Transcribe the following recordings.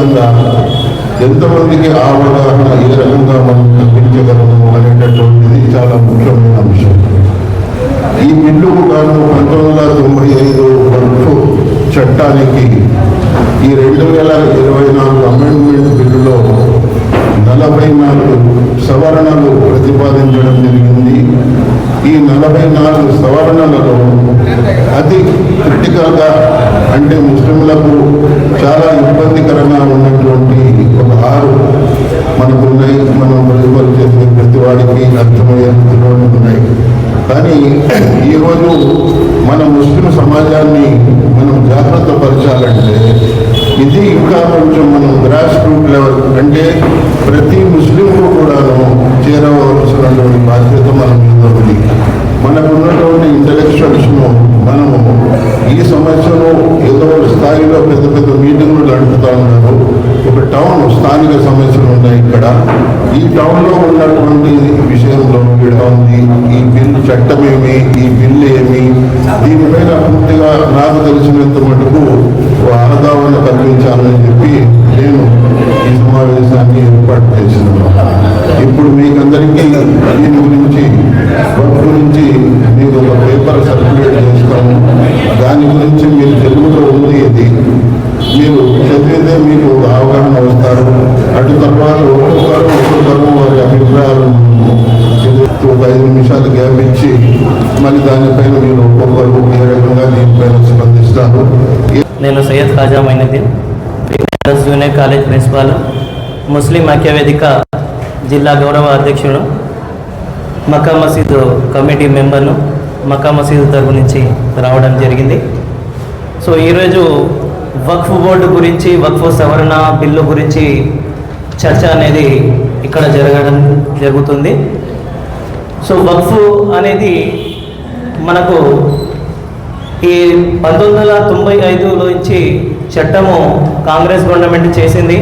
విధంగా ఎంతమందికి ఆ అవగాహన ఏ రకంగా మనం కల్పించగలము అనేటటువంటిది చాలా ముఖ్యమైన అంశం. ఈ బిల్లుకు గాను పంతొమ్మిది వందల తొంభై ఐదు వరకు చట్టానికి ఈ రెండు వేల ఇరవై నాలుగు అమెండ్మెంట్ బిల్లులో నలభై నాలుగు సవరణలు ప్రతిపాదించడం జరిగింది. ఈ నలభై నాలుగు సవరణలలో అతి క్రిటికల్గా అంటే ముస్లింలకు చాలా ఇబ్బందికరంగా ఉన్నటువంటి ఒక ఆరు మనకున్నాయి మనం ప్రతిపాలు చేసే ప్రతి వాడికి అర్థమయ్యే ఉన్నాయి. కానీ ఈరోజు మన ముస్లిం సమాజాన్ని మనం జాగ్రత్త పరచాలంటే ఇది ఇంకా కొంచెం మనం గ్రాస్ రూట్ లెవెల్ అంటే ప్రతి ముస్లింకు కూడాను చేరవలసినటువంటి బాధ్యత మన మీద ఉంది. మనకున్నటువంటి ఇంటలెక్చువల్స్ను మనము ఈ ఏదో ఒక స్థాయిలో పెద్ద పెద్ద మీటింగ్లు నడుపుతూ ఉన్నారు. ఒక టౌన్ స్థానిక సమస్యలు ఉన్నాయి ఇక్కడ? ఈ టౌన్లో ఉన్నటువంటి విషయంలో ఇక్కడ ఉంది? ఈ బిల్లు చట్టం ఏమి ఈ బిల్లు ఏమి? దీనిపైన పూర్తిగా నాకు తెలిసినంత మటుకు ఆదావరణ కల్పించాలని చెప్పి నేను ఈ సమావేశాన్ని ఏర్పాటు చేసినాను ఇప్పుడు మీకందరికీ దీని గురించి గురించి మీకు ఒక పేపర్ సర్క్యులేట్ చేసి దాని గురించి మీరు తెలుగులో ఉంది ఇది మీరు చదివితే మీకు ఒక అవగాహన వస్తారు అటు తర్వాత ఒక్కొక్కరు ఒక్కొక్కరు వారి అభిప్రాయాలు చదివిస్తూ ఒక ఐదు నిమిషాలు గ్యాప్ ఇచ్చి మళ్ళీ దానిపైన మీరు ఒక్కొక్కరు ఏ రకంగా దీనిపైన స్పందిస్తారు? నేను Syed Khaja Moinuddin junior college principal ముస్లిం ఐక్యవేదిక జిల్లా గౌరవ అధ్యక్షుడు మక్కా మసీదు కమిటీ మెంబర్ను మక్కా మసీదు తరపు నుంచి రావడం జరిగింది. సో ఈరోజు వక్ఫ్ బోర్డు గురించి వక్ఫ్ సవరణ బిల్లు గురించి చర్చ అనేది ఇక్కడ జరగడం జరుగుతుంది. సో వక్ఫ్ అనేది మనకు ఈ పంతొమ్మిది వందల తొంభై ఐదులో నుంచి చట్టము కాంగ్రెస్ గవర్నమెంట్ చేసింది.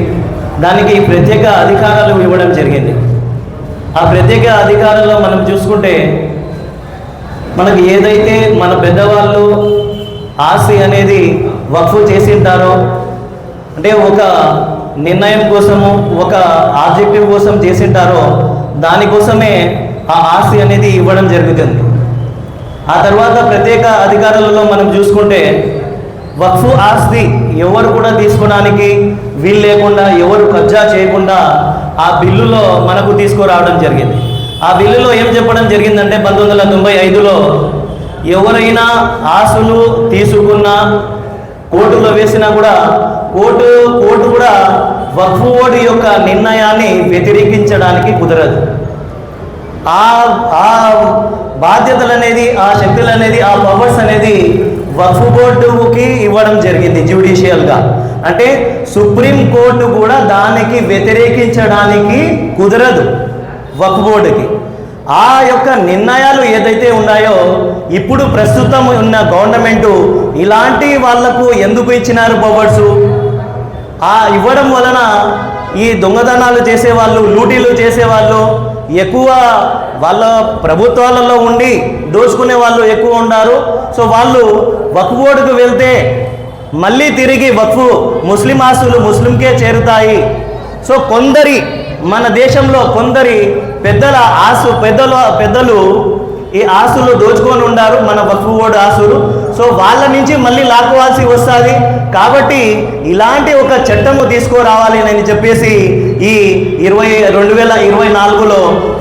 దానికి ప్రత్యేక అధికారాలు ఇవ్వడం జరిగింది. ఆ ప్రత్యేక అధికారాల్లో మనం చూసుకుంటే మనకి ఏదైతే మన పెద్దవాళ్ళు ఆస్తి అనేది వక్ఫ్ చేసింటారో అంటే ఒక నిర్ణయం కోసము ఒక ఆబ్జెక్టివ్ కోసం చేసింటారో దానికోసమే ఆ ఆస్తి అనేది ఇవ్వడం జరుగుతుంది. ఆ తర్వాత ప్రత్యేక అధికారులలో మనం చూసుకుంటే వక్ఫు ఆస్తి ఎవరు కూడా తీసుకోవడానికి వీలు లేకుండా ఎవరు కబ్జా చేయకుండా ఆ బిల్లులో మనకు తీసుకురావడం జరిగింది. ఆ బిల్లులో ఏం చెప్పడం జరిగిందంటే పంతొమ్మిది వందల తొంభై ఐదులో ఎవరైనా ఆస్తులు తీసుకున్నా కోర్టులో వేసినా కూడా కోర్టు కోర్టు కూడా వక్ఫ్ బోర్డు యొక్క నిర్ణయాన్ని వ్యతిరేకించడానికి కుదరదు. ఆ ఆ బాధ్యతలు అనేది ఆ శక్తులు అనేది ఆ పవర్స్ అనేది వక్ఫ్ బోర్డుకి ఇవ్వడం జరిగింది జ్యుడిషియల్గా అంటే సుప్రీం కోర్టు కూడా దానికి వ్యతిరేకించడానికి కుదరదు వక్ఫ్ బోర్డుకి ఆ యొక్క నిర్ణయాలు ఏదైతే ఉన్నాయో ఇప్పుడు ప్రస్తుతం ఉన్న గవర్నమెంటు ఇలాంటి వాళ్ళకు ఎందుకు ఇచ్చినారు పవర్సు ఆ ఇవ్వడం వలన ఈ దొంగతనాలు చేసేవాళ్ళు లూటీలు చేసేవాళ్ళు ఎక్కువ వాళ్ళ ప్రభుత్వాలలో ఉండి దోచుకునే వాళ్ళు ఎక్కువ ఉన్నారు సో వాళ్ళు వక్ఫ్ వెళ్తే మళ్ళీ తిరిగి వక్ఫు ముస్లిం ఆస్తులు ముస్లింకే చేరుతాయి. సో కొందరి మన దేశంలో కొందరి పెద్దల ఆసు పెద్దల పెద్దలు ఈ ఆస్తులు దోచుకొని ఉండారు మన వక్ఫ్ బోర్డు ఆస్తులు. సో వాళ్ళ నుంచి మళ్ళీ లాక్కోవాల్సి వస్తుంది. కాబట్టి ఇలాంటి ఒక చట్టము తీసుకురావాలి అని చెప్పేసి ఈ ఇరవై రెండు వేల ఇరవై నాలుగులో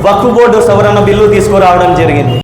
వక్ఫ్ బోర్డు సవరణ బిల్లు తీసుకురావడం జరిగింది.